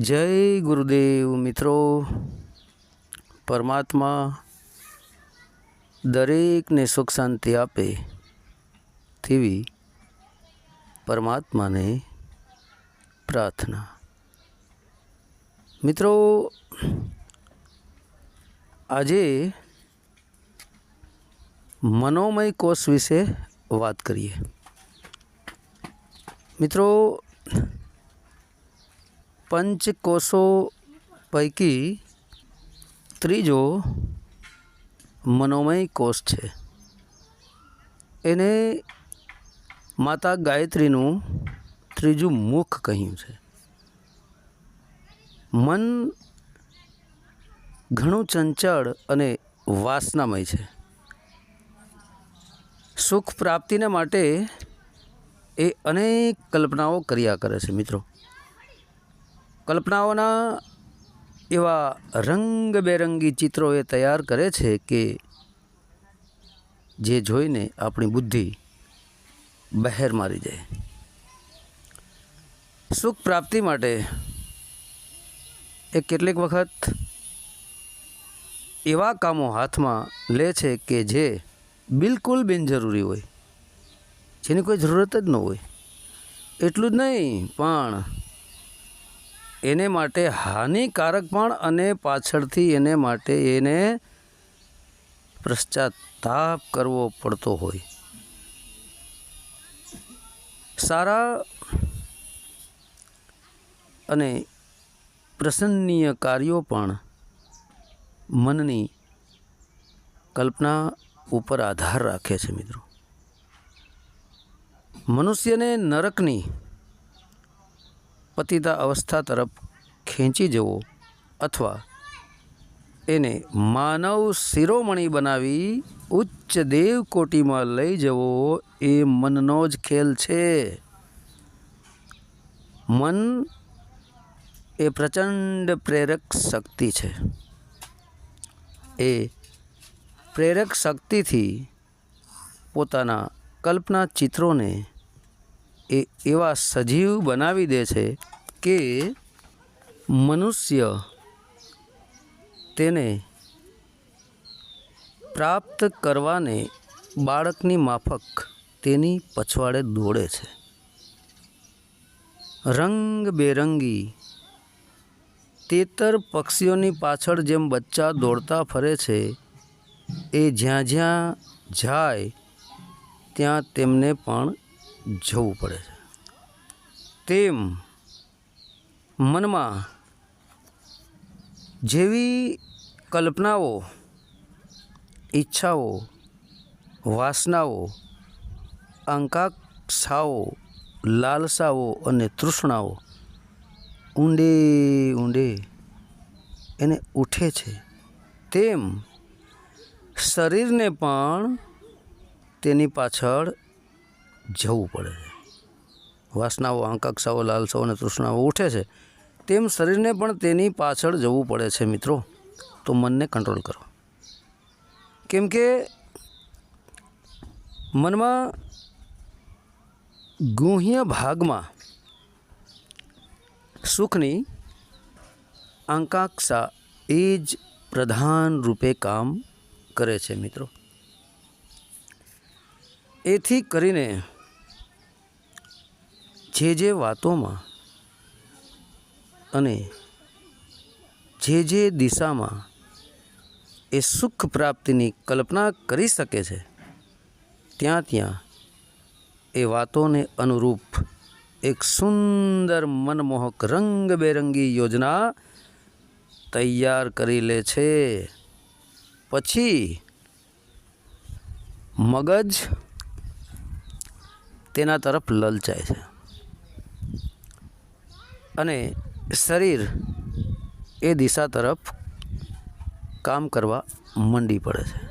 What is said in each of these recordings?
જય ગુરુદેવ મિત્રો. પરમાત્મા દરેકને સુખ શાંતિ આપે તેવી પરમાત્માને પ્રાર્થના. મિત્રો, આજે મનોમય કોષ વિશે વાત કરીએ. મિત્રો પંચકોષો પૈકી ત્રીજો મનોમય કોષ છે. એને માતા ગાયત્રીનું ત્રીજું મુખ કહ્યું છે. મન ઘણું ચંચળ અને વાસનામય છે. સુખ પ્રાપ્તિને માટે એ અનેક કલ્પનાઓ કર્યા કરે છે મિત્રો. કલ્પનાઓના એવા રંગબેરંગી ચિત્રો એ તૈયાર કરે છે કે જે જોઈને આપણી બુદ્ધિ બહેર મારી જાય. સુખ પ્રાપ્તિ માટે એ કેટલીક વખત એવા કામો હાથમાં લે છે કે જે બિલકુલ બિનજરૂરી હોય. જેની કોઈ જરૂરત જ ન હોય. એટલું જ નહીં, પણ એને માટે હાનિકારક પણ અને પાછળથી એને માટે એને પશ્ચાતાપ કરવો પડતો હોય. સારા અને પ્રસન્નીય કાર્યો પણ મનની કલ્પના ઉપર આધાર રાખે છે મિત્રો. મનુષ્યને નરકની પતિતા અવસ્થા તરફ ખેંચી જવો અથવા એને માનવ શિરોમણી બનાવી ઉચ્ચ દેવકોટીમાં લઈ જવો એ મનનો જ ખેલ છે. મન એ પ્રચંડ પ્રેરક શક્તિ છે. એ પ્રેરક શક્તિથી પોતાના કલ્પના ચિત્રોને એ એવા સજીવ બનાવી દે છે કે મનુષ્ય તેને પ્રાપ્ત કરવાને બાળકની માફક તેની પછવાડે દોડે છે. રંગબેરંગી તેતર પક્ષીઓની પાછળ જેમ બચ્ચા દોડતા ફરે છે, એ જ્યાં જ્યાં જાય ત્યાં તેમને પણ જવું પડે છે. તેમ મનમાં જેવી કલ્પનાઓ, ઈચ્છાઓ, વાસનાઓ, આકાંક્ષાઓ, લાલસાઓ અને તૃષ્ણાઓ ઊંડે ઊંડે એને ઉઠે છે. તેમ શરીરને પણ તેની પાછળ જવું પડે છે. વાસનાઓ, આકાંક્ષાઓ, લાલસાઓ અને તૃષ્ણાઓ ઉઠે છે. તેમ શરીરને પણ તેની પાછળ જવું પડે છે, મિત્રો. તો મનને કંટ્રોલ કરો. કેમ કે મનમાં ગુહ્ય ભાગમાં સુખની આકાંક્ષા એ જ પ્રધાન રૂપે કામ કરે છે, મિત્રો. એથી કરીને જે જે વાતોમાં અને જે જે દિશામાં એ સુખ પ્રાપ્તિની કલ્પના કરી શકે છે, ત્યાં ત્યાં એ વાતોને અનુરૂપ એક સુંદર મનમોહક રંગબેરંગી યોજના તૈયાર કરી લે છે. પછી મગજ તેના તરફ લલચાય છે. અને શરીર એ દિશા તરફ કામ કરવા મંડી પડે છે.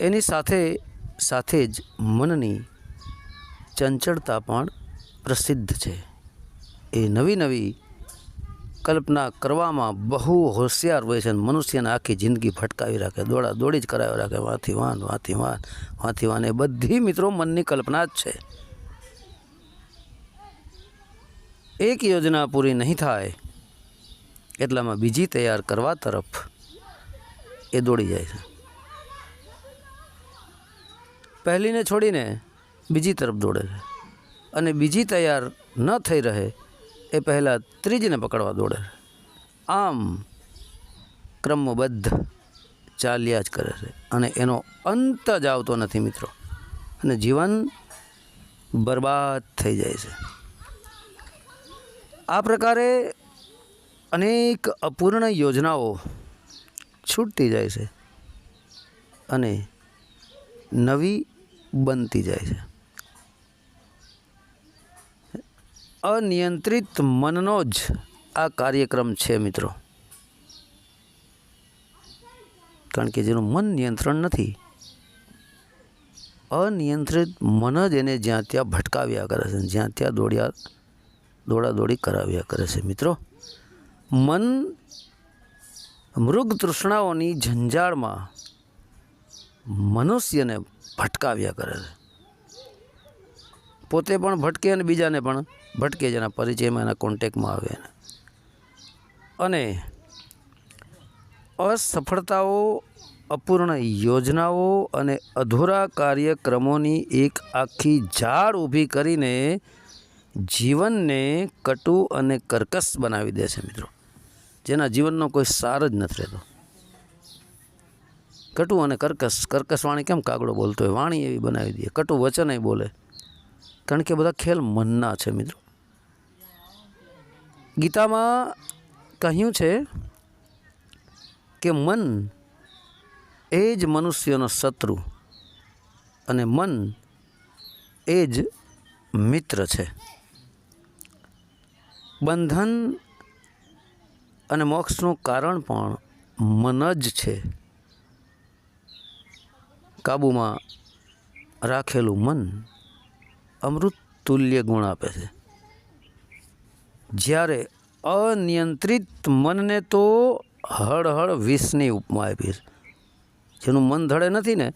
એની સાથે સાથે જ મનની ચંચળતા પણ પ્રસિદ્ધ છે. એ નવી નવી કલ્પના કરવામાં બહુ હોશિયાર હોય છે અને મનુષ્યને આખી જિંદગી ફટકાવી રાખે, દોડા દોડી જ કરાવી રાખે, વાંથી વાન વાંથી વાન વાંથી વાન. એ બધી મિત્રો મનની કલ્પના જ છે. એક યોજના પૂરી નહીં થાય, એટલામાં બીજી તૈયાર કરવા તરફ એ દોડી જાય છે. પહેલીને છોડીને બીજી તરફ દોડે છે. અને બીજી તૈયાર ન થઈ રહે, એ પહેલાં ત્રીજીને પકડવા દોડે છે. આમ ક્રમબદ્ધ ચાલ્યા જ કરે છે. અને એનો અંત જ આવતો નથી મિત્રો. અને જીવન બરબાદ થઈ જાય છે. આ પ્રકારે અનેક અપૂર્ણ યોજનાઓ છૂટતી જાય છે અને નવી બનતી જાય છે. અનિયંત્રિત મનનો જ આ કાર્યક્રમ છે મિત્રો. કારણ કે જેનું મન નિયંત્રણ નથી, અનિયંત્રિત મન જ એને જ્યાં ત્યાં ભટકાવ્યા કરે છે, જ્યાં ત્યાં દોડ્યા દોડાદોડી કરાવ્યા કરે છે. મિત્રો, મન મૃગ તૃષ્ણાઓની ઝંઝાળમાં મનુષ્યને ભટકાવ્યા કરે છે. પોતે પણ ભટકે અને બીજાને પણ ભટકે જેના પરિચયમાં, એના કોન્ટેકમાં આવે અને અસફળતાઓ, અપૂર્ણ યોજનાઓ અને અધૂરા કાર્યક્રમોની એક આખી ઝાડ ઊભી કરીને જીવનને કટુ અને કર્કશ બનાવી દે છે મિત્રો. જેના જીવનનો કોઈ સાર જ નથી રહેતો. કટુ અને કર્કશ કર્કશ વાણી કેમ કાગડો બોલતો હોય? વાણી એવી બનાવી દે. કટુ વચન એ બોલે. કારણ કે બધા ખેલ મનના છે મિત્રો. ગીતામાં કહ્યું છે કે મન એ જ મનુષ્યનો શત્રુ અને મન એ જ મિત્ર છે. બંધન અને મોક્ષનું કારણ પણ મન જ છે. કાબૂમાં રાખેલું મન અમૃત તુલ્ય ગુણ આપે છે. જ્યારે અનિયંત્રિત મનને તો હળહળ વિષની ઉપમા આપી છે. જેનું મન ધડે નથી ને,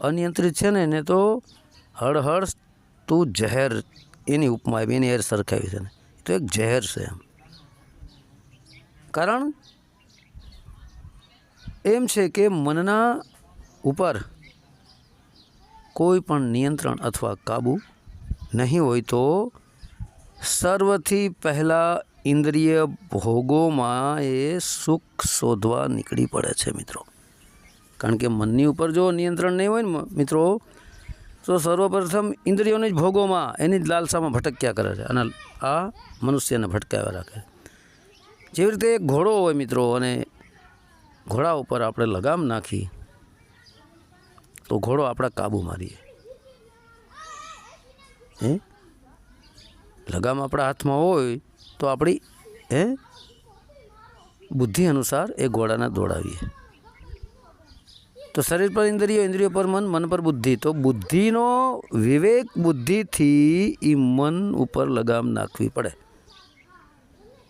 અનિયંત્રિત છે ને, એને તો હળહળ તું જહેર એની ઉપમા આપી, એની એર સરખાવી છે ને. તો એક જહેર છે. કારણ? એમ છે કે મનના ઉપર કોઈ પણ નિયંત્રણ અથવા કાબુ નહીં હોય તો સર્વથી પહેલાં ઇન્દ્રિય ભોગોમાં એ સુખ શોધવા નીકળી પડે છે મિત્રો. કારણ કે મનની ઉપર જો નિયંત્રણ નહીં હોય ને મિત્રો તો સર્વપ્રથમ ઇન્દ્રિયોની જ ભોગોમાં એની જ લાલસામાં ભટક્યા કરે છે. અને આ મનુષ્યને ભટકાવ્યા રાખે. જેવી રીતે ઘોડો હોય મિત્રો, અને ઘોડા ઉપર આપણે લગામ નાખી, તો ઘોડો આપણા કાબુ મારીએ. હે? લગામ આપણા હાથમાં હોય, તો આપણી, હે? બુદ્ધિ અનુસાર એ ઘોડાને દોડાવીએ. તો શરીર પર ઇન્દ્રિયો ઇન્દ્રિયો પર મન મન પર બુદ્ધિ. તો બુદ્ધિનો વિવેક બુદ્ધિથી એ મન ઉપર લગામ નાખવી પડે.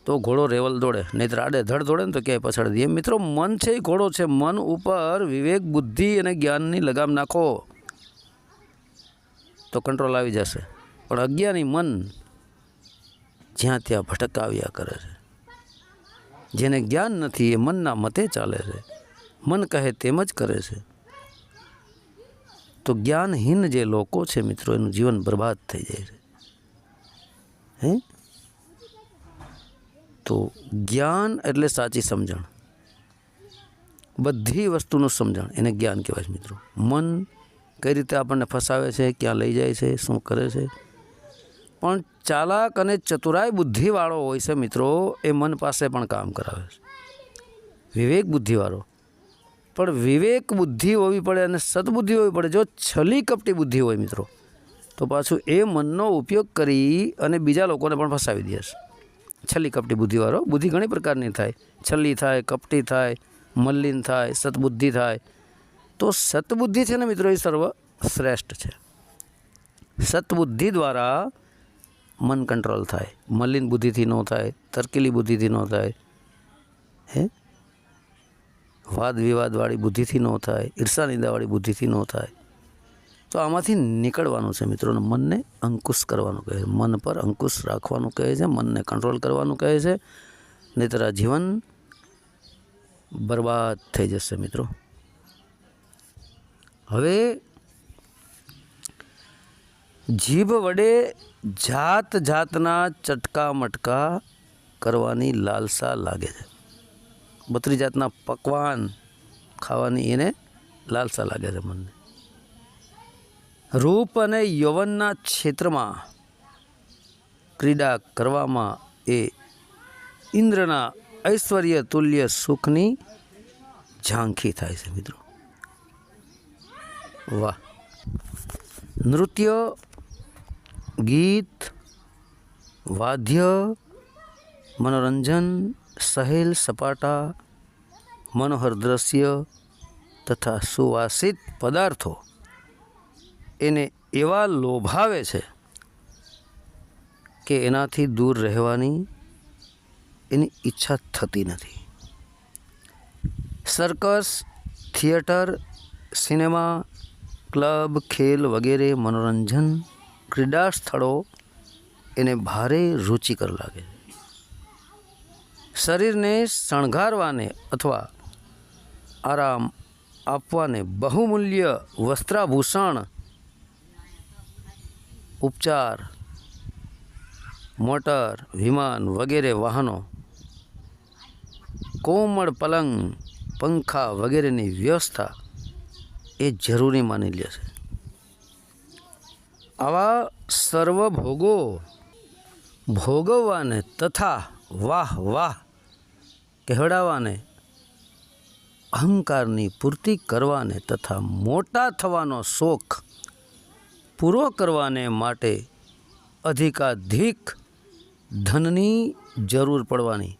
તો ઘોડો રેવલ દોડે, નહીંતર આડે ધડ દોડે ને તો ક્યાંય પછાડ દે. મિત્રો, મન છે એ ઘોડો છે. મન ઉપર વિવેક, બુદ્ધિ અને જ્ઞાનની લગામ નાખો. તો કંટ્રોલ આવી જશે. પણ અજ્ઞાની મન જ્યાં ત્યાં ભટકાવ્યા કરે છે. જેને જ્ઞાન નથી, એ મનના મતે ચાલે છે. મન કહે તેમ જ કરે છે. તો જ્ઞાનહીન જે લોકો છે મિત્રો, એનું જીવન બરબાદ થઈ જાય છે. હે? તો જ્ઞાન એટલે સાચી સમજણ. બધી વસ્તુનું સમજણ, એને જ્ઞાન કહેવાય છે મિત્રો. મન કઈ રીતે આપણને ફસાવે છે, ક્યાં લઈ જાય છે, શું કરે છે. પણ ચાલાક અને ચતુરાય બુદ્ધિવાળો હોય છે મિત્રો, એ મન પાસે પણ કામ કરાવે છે. વિવેક બુદ્ધિવાળો. પણ વિવેક બુદ્ધિ હોવી પડે અને સદબુદ્ધિ હોવી પડે. જો છલી કપટી બુદ્ધિ હોય મિત્રો, તો પાછું એ મનનો ઉપયોગ કરી અને બીજા લોકોને પણ ફસાવી દે છે. છલી કપટી બુદ્ધિવાળો, બુદ્ધિ ઘણી પ્રકારની થાય. છલી થાય, કપટી થાય મલ્લિન થાય સતબુદ્ધિ થાય. તો સતબુદ્ધિ છે ને મિત્રો, એ સર્વ શ્રેષ્ઠ છે. સતબુદ્ધિ દ્વારા મન કંટ્રોલ થાય. મલિન બુદ્ધિથી ન થાય, તરકીલી બુદ્ધિથી ન થાય. હે? વાદ વિવાદવાળી બુદ્ધિથી ન થાય ઈર્ષા નિંદાવાળી બુદ્ધિથી ન થાય. તો આમાંથી નીકળવાનું છે મિત્રોને મનને અંકુશ કરવાનું કહે છે. મન પર અંકુશ રાખવાનું કહે છે, મનને કંટ્રોલ કરવાનું કહે છે, નહીતર આ જીવન બરબાદ થઈ જશે મિત્રો. હવે જીભ વડે જાત જાતના ચટકા મટકા કરવાની લાલસા લાગે છે. બત્રી જાતના પકવાન ખાવાની એને લાલસા લાગે છે મનને. રૂપ અને યૌવનના ક્ષેત્રમાં ક્રીડા કરવામાં એ ઇન્દ્રના ઐશ્વર્ય તુલ્ય સુખની ઝાંખી થાય છે મિત્રો. વાહ. નૃત્ય, ગીત, વાદ્ય, મનોરંજન, સહેલ, સપાટા મનોહર દ્રશ્ય તથા સુવાસિત પદાર્થો એને એવા લોભાવે છે કે એનાથી દૂર રહેવાની એની ઈચ્છા થતી નથી. સર્કસ, થિયેટર, સિનેમા, ક્લબ, ખેલ વગેરે મનોરંજન ક્રીડા સ્થળો એને ભારે રુચિકર લાગે છે. શરીરને શણગારવાને અથવા આરામ આપવાને બહુમૂલ્ય વસ્ત્રાભૂષણ, ઉપચાર, મોટર, વિમાન વગેરે વાહનો, કોમળ પલંગ, પંખા વગેરેની વ્યવસ્થા એ જરૂરી માની લે છે. આવા સર્વ ભોગો ભોગવવાને તથા વાહ વાહ કહેવડાવવાને અહંકારની પૂર્તિ કરવાને તથા મોટા થવાનો શોખ પૂરો કરવાને માટે અધિકાધિક ધનની જરૂર પડવાની.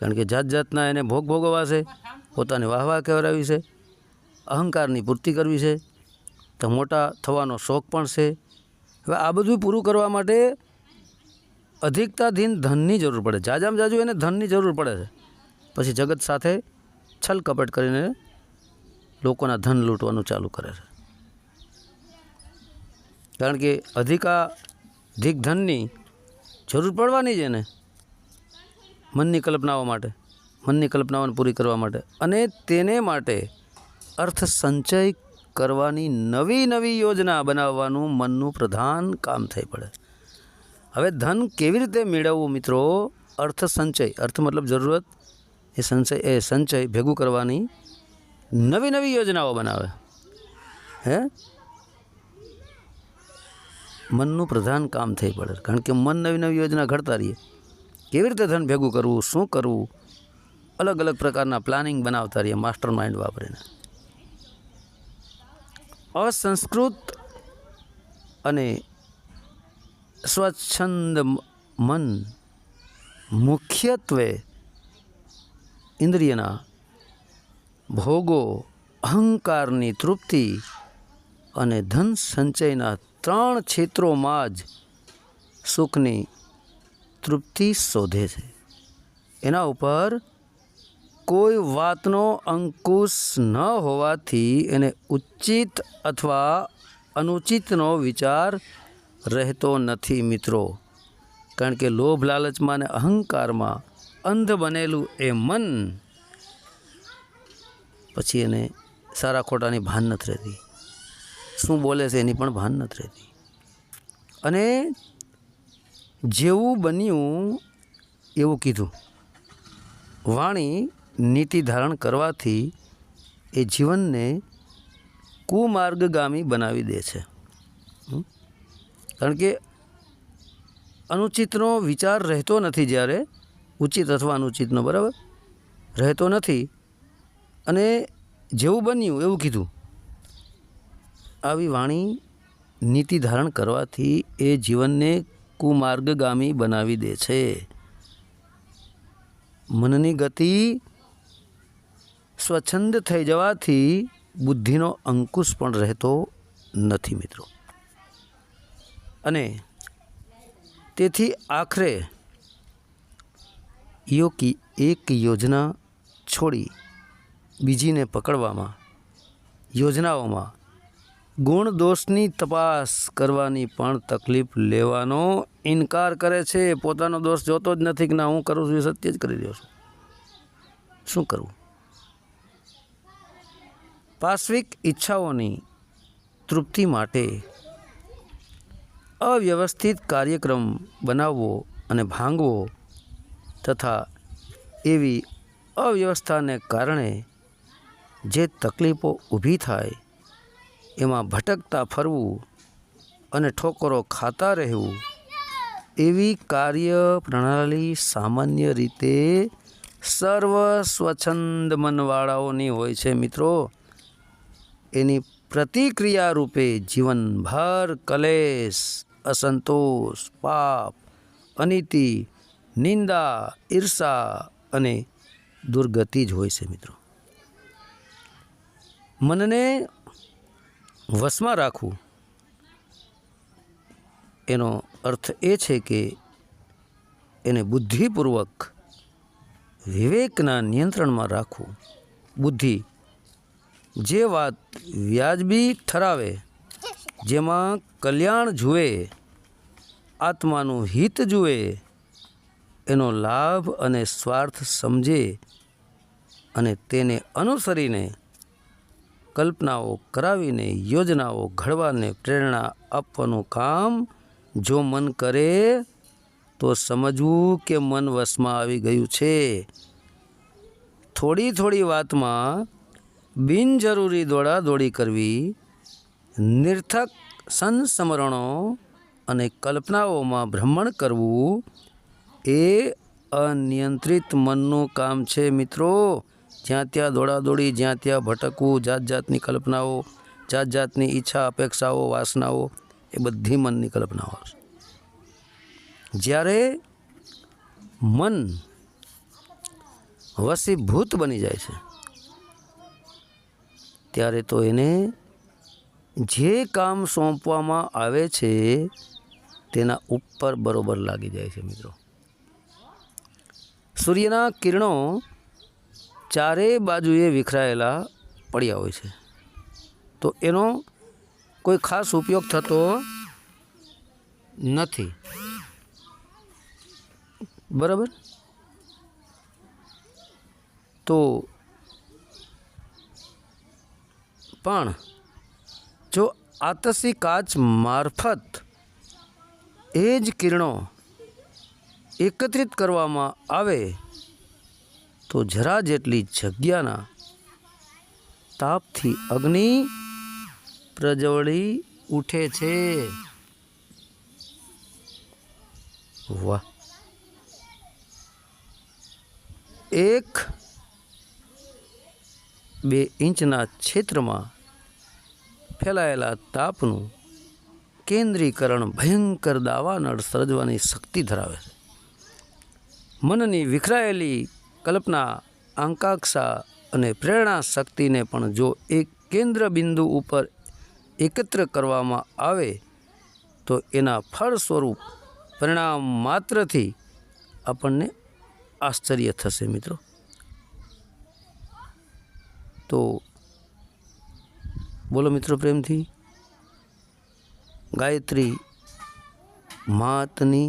કારણ કે જાત જાતના એને ભોગ ભોગવવા છે પોતાની વાહવાહ કહેવરાવી છે, અહંકારની પૂર્તિ કરવી છે, તો મોટા થવાનો શોખ પણ છે. હવે આ બધું પૂરું કરવા માટે અધિકતાધીન ધનની જરૂર પડે. જાજામાં જાજુ એને ધનની જરૂર પડે છે. પછી જગત સાથે છલ કપટ કરીને લોકોના ધન લૂંટવાનું ચાલુ કરે છે. કારણ કે અધિકાધિક ધનની જરૂર પડવાની જ એને. મનની કલ્પનાઓ માટે, મનની કલ્પનાઓને પૂરી કરવા માટે અને તેને માટે અર્થ સંચય કરવાની નવી નવી યોજના બનાવવાનું મનનું પ્રધાન કામ થઈ પડે. હવે ધન કેવી રીતે મેળવવું મિત્રો? અર્થ સંચય, અર્થ મતલબ જરૂરત એ સંચય એ સંચય ભેગું કરવાની નવી નવી યોજનાઓ બનાવે. હે? મનનું પ્રધાન કામ થઈ પડે. કારણ કે મન નવી નવી યોજના ઘડતા રહીએ. કેવી રીતે ધન ભેગું કરવું, શું કરવું? અલગ અલગ પ્રકારના પ્લાનિંગ બનાવતા રહીએ માસ્ટર માઇન્ડ વાપરીને. અસંસ્કૃત અને સ્વચ્છંદ મન મુખ્યત્વે ઇન્દ્રિયના ભોગો, અહંકારની તૃપ્તિ અને ધન સંચયના ત્રણ ક્ષેત્રોમાં જ સુખની તૃપ્તિ શોધે છે. એના ઉપર કોઈ વાતનો અંકુશ ન હોવાથી એને ઉચિત અથવા અનુચિતનો વિચાર રહેતો નથી મિત્રો. કારણ કે લોભ લાલચમાં અને અહંકારમાં અંધ બનેલું એ મન. પછી એને સારા ખોટાની ભાન નથી રહેતી. શું બોલે છે એની પણ ભાન નથી રહેતી. અને જેવું બન્યું એવું કીધું. વાણી નીતિ ધારણ કરવાથી એ જીવનને કુમાર્ગગામી બનાવી દે છે. કારણ કે અનુચિતનો વિચાર રહેતો નથી જ્યારે ઉચિત અથવા અનુચિતનો, બરાબર? રહેતો નથી. અને જેવું બન્યું એવું કીધું. આવી વાણી નીતિ ધારણ કરવાથી એ જીવનને કુમાર્ગગામી બનાવી દે છે. મનની ગતિ સ્વચ્છંદ થઈ જવાથી બુદ્ધિનો અંકુશ પણ રહેતો નથી, મિત્રો. અને તેથી આખરે યોકી એક યોજના છોડી બીજીને પકડવામાં, યોજનાઓમાં ગુણ દોષની તપાસ કરવાની પણ તકલીફ લેવાનો ઇનકાર કરે છે. પોતાનો દોષ જોતો જ નથી કે ના, હું કરું છું એ સત્ય જ કરી રહ્યો છું. શું કરવું? પાશ્વિક ઈચ્છાઓની તૃપ્તિ માટે અવ્યવસ્થિત કાર્યક્રમ બનાવવો અને ભાંગવો તથા એવી અવ્યવસ્થાને કારણે જે તકલીફો ઊભી થાય, એમાં ભટકતા ફરવું અને ઠોકરો ખાતા રહેવું, એવી કાર્ય પ્રણાલી સામાન્ય રીતે સર્વ સ્વચ્છંદ મનવાળાઓની હોય છે મિત્રો. એની પ્રતિક્રિયા રૂપે જીવનભર કલેશ, અસંતોષ, પાપ, અનીતિ નિંદા, ઈર્ષા અને દુર્ગતિ જ હોય છે મિત્રો. મનને વશમાં રાખવું એનો અર્થ એ છે કે એને બુદ્ધિપૂર્વક વિવેકના નિયંત્રણમાં રાખવું. બુદ્ધિ જે વાત વ્યાજબી ઠરાવે, જેમાં કલ્યાણ જુએ, આત્માનું હિત જુએ એનો લાભ અને સ્વાર્થ સમજે અને તેને અનુસરીને કલ્પનાઓ કરાવીને, યોજનાઓ ઘડવાને પ્રેરણા આપવાનું કામ જો મન કરે, તો સમજવું કે મન વશમાં આવી ગયું છે. થોડી થોડી વાતમાં બિનજરૂરી દોડાદોડી કરવી નિર્થક સંસ્મરણો અને કલ્પનાઓમાં ભ્રમણ કરવું એ અનિયંત્રિત મનનું કામ છે, મિત્રો. જ્યાં ત્યાં દોડાદોડી, જ્યાં ત્યાં ભટકવું જાત જાતની કલ્પનાઓ જાત જાતની ઈચ્છા, અપેક્ષાઓ, વાસનાઓ, એ બધી મનની કલ્પનાઓ છે. જ્યારે મન વસીભૂત બની જાય છે, ત્યારે તો એને જે કામ સોંપવામાં આવે છે, તેના ઉપર બરોબર લાગી જાય છે, મિત્રો. સૂર્યના કિરણો ચારેય બાજુએ વિખરાયેલા પડ્યા હોય છે. તો એનો કોઈ ખાસ ઉપયોગ થતો નથી. બરાબર? તો પણ જો આતસી કાચ મારફત એ જ કિરણો એકત્રિત કરવામાં આવે, તો જરા જેટલી જગ્યાના તાપથી અગ્નિ પ્રજવળી ઉઠે છે. વાહ. એક બે ઇંચના ક્ષેત્રમાં ફેલાયેલા તાપનું કેન્દ્રીકરણ ભયંકર દાવાનળ સર્જવાની શક્તિ ધરાવે છે. મનની વિખરાયેલી કલ્પના, આકાંક્ષા અને પ્રેરણા શક્તિને પણ જો એક કેન્દ્ર બિંદુ ઉપર એકત્ર કરવામાં આવે, તો એના ફળ સ્વરૂપ પરિણામ માત્રથી આપણને આશ્ચર્ય થશે મિત્રો. તો બોલો મિત્રો પ્રેમથી. ગાયત્રી, માતની